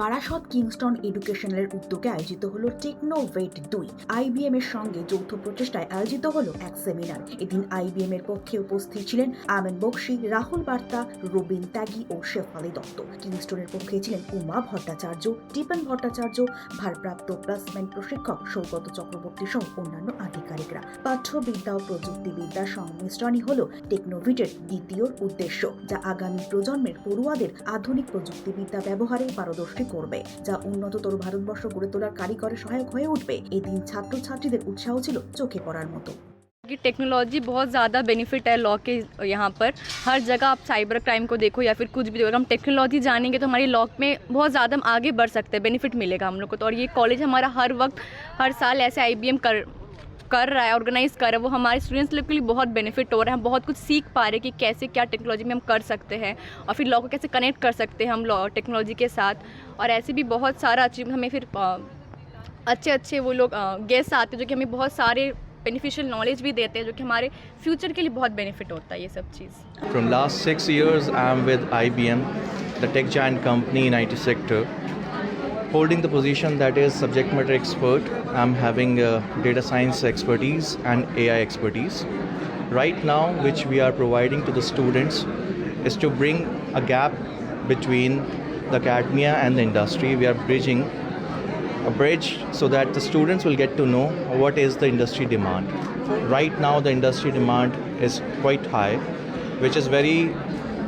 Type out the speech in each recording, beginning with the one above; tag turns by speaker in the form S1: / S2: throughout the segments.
S1: Barasat Kingston এডুকেশনালের উদ্যোগে আয়োজিত হলো টেকনোভেট দুই। আইবিএম এর সঙ্গে যৌথ প্রচেষ্টায় আয়োজিত হলো এক সেমিনার। এদিন আইবিএম এর পক্ষে উপস্থিত ছিলেন আমেন বক্সি, রাহুল বার্তা, রবিন ত্যাগী ও শেফালি দত্ত। কিংস্টনের পক্ষে ছিলেন উমা ভট্টাচার্য টিপন ভট্টাচার্য, ভারপ্রাপ্ত প্লেসমেন্ট প্রশিক্ষক সৌগত চক্রবর্তী সহ অন্যান্য আধিকারিকরা। পাঠ্যবিদ্যা ও প্রযুক্তিবিদ্যার সংমিশ্রণই হল টেকনোভিটের দ্বিতীয় উদ্দেশ্য, যা আগামী প্রজন্মের পড়ুয়াদের আধুনিক প্রযুক্তিবিদ্যা ব্যবহারে পারদর্শী করবে যা উন্নততর ভারতবর্ষ গড়ে তোলার কারিগরে সহায়ক হয়ে উঠবে এদিন ছাত্রছাত্রীদের উৎসাহ ছিল চোখে পড়ার মতো
S2: कि टेक्नोलॉजी बहुत ज़्यादा बेनिफिट है लॉ के यहाँ पर हर जगह आप साइबर क्राइम को देखो या फिर कुछ भी देखो अगर हम टेक्नोलॉजी जानेंगे तो हमारी लॉ में बहुत ज़्यादा हम आगे बढ़ सकते हैं बेनिफिट मिलेगा हम लोग को तो और ये कॉलेज हमारा हर वक्त हर साल ऐसे आई कर कर रहा है ऑर्गेनाइज कर रहा है वो हमारे स्टूडेंट्स लोग के लिए बहुत बेनिफिट हो रहा है। हम बहुत कुछ सीख पा रहे हैं कि कैसे क्या टेक्नोलॉजी में हम कर सकते हैं और फिर लॉ को कैसे कनेक्ट कर सकते हैं हम टेक्नोलॉजी के साथ। और ऐसे भी बहुत सारा अचीव हमें फिर अच्छे अच्छे वो लोग गेस्ट आते हैं जो कि हमें बहुत सारे बेनिफिशियल नॉलेज भी देते हैं जो कि हमारे फ्यूचर के लिए बहुत बेनिफिट होता है ये सब चीज़।
S3: From last six years, I am with IBM, the tech giant company in IT sector, holding the position that is subject matter expert. I'm having uh, data science expertise and AI expertise. Right now, which we are providing to the students, is to bring a gap between the academia and the industry. We are bridging a bridge so that the students will get to know what is the industry demand. Right now, the industry demand is quite high, which is very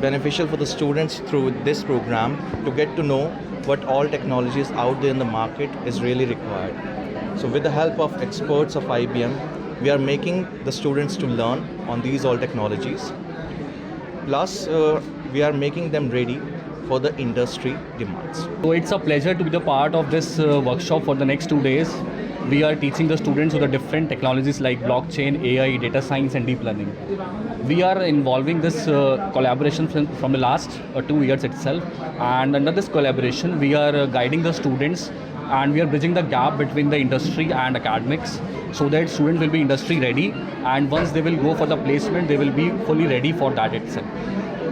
S3: beneficial for the students through this program to get to know what all technologies out there in the market is really required. So, with the help of experts of IBM, we are making the students to learn on these all technologies. Plus, uh, we are making them ready for the industry demands.
S4: So it's a pleasure to be the part of this uh, workshop for the next two days. We are teaching the students the different technologies like blockchain, AI, data science, and deep learning. We are involving this uh, collaboration from, from the last uh, two years itself, and under this collaboration, we are uh, guiding the students and we are bridging the gap between the industry and academics so that students will be industry ready and once they will go for the placement they will be fully ready for that itself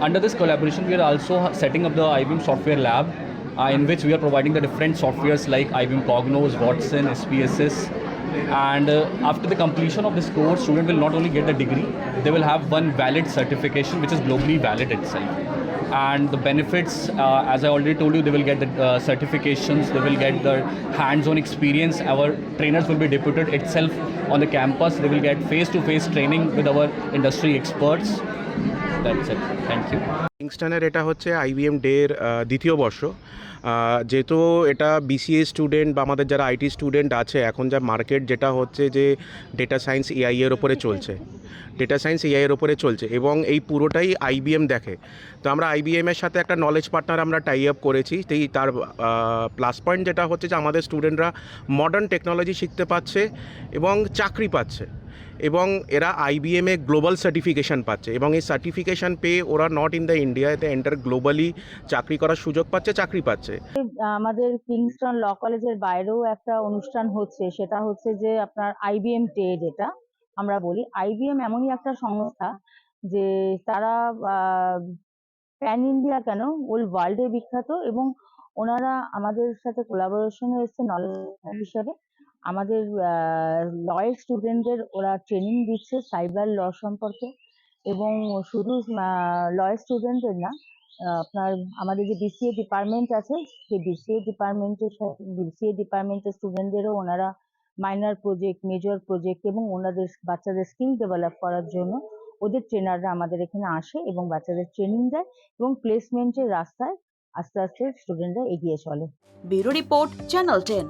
S4: under this collaboration we are also setting up the IBM software lab uh, in which we are providing the different softwares like IBM Cognos, Watson, SPSS and uh, after the completion of this course student will not only get the degree they will have one valid certification which is globally valid itself. And the benefits uh, as i already told you they will get the uh, certifications they will get the hands-on experience. Our trainers will be deputed itself on the campus. They will get face-to-face training with our industry experts that's it. Thank you
S5: কিংস্টনের এটা হচ্ছে IBM ডের দ্বিতীয় বর্ষ। যেহেতু এটা BCA student বা আমাদের যারা আইটি স্টুডেন্ট আছে, এখন যা মার্কেট যেটা হচ্ছে যে ডেটা সায়েন্স এআই এর ওপরে চলছে। ডেটা সায়েন্স এআই এর ওপরে চলছে এবং এই পুরোটাই আইবিএম দেখে। তো আমরা আইবিএম এর সাথে একটা নলেজ পার্টনার আমরা টাই আপ করেছি। তাই তার প্লাস পয়েন্ট যেটা হচ্ছে যে আমাদের স্টুডেন্টরা মডার্ন টেকনোলজি শিখতে পাচ্ছে এবং চাকরি পাচ্ছে এবং এরা আইবিএম গ্লোবাল সার্টিফিকেশন পাচ্ছে এবং এই সার্টিফিকেশন পেয়ে ওরা নট ইন দ্য ইন্ডিয়া এতে এন্টার গ্লোবালি চাকরি করার সুযোগ পাচ্ছে, চাকরি পাচ্ছে?
S6: আমাদের কিংস্টন ল কলেজের বাইরেও একটা অনুষ্ঠান হচ্ছে, সেটা হচ্ছে যে আপনার আইবিএম টে যেটা আমরা বলি। আইবিএম এমনই একটা সংস্থা যে তারা প্যান ইন্ডিয়া কেন? ওল ওয়ার্ল্ডে বিখ্যাত এবং ওনারা আমাদের সাথে কোলাবোরেশনে এসছে নলেজ হিসাবে। আমাদের লয়ের স্টুডেন্টদের ওরা ট্রেনিং দিচ্ছে সাইবার ল সম্পর্কে। এবং শুধু লয়ের স্টুডেন্টদের না আপনার আমাদের যে বিসিএ ডিপার্টমেন্ট আছে, সেই বিসিএ ডিপার্টমেন্টের বিসিএ ডিপার্টমেন্টের স্টুডেন্টদেরও ওনারা মাইনর প্রজেক্ট মেজর প্রজেক্ট এবং ওনাদের বাচ্চাদের স্কিল ডেভেলপ করার জন্য ওদের ট্রেনাররা আমাদের এখানে আসে এবং বাচ্চাদের ট্রেনিং দেয় এবং প্লেসমেন্টের রাস্তায় আস্তে আস্তে স্টুডেন্টরা এগিয়ে চলে।
S1: Bureau report channel ten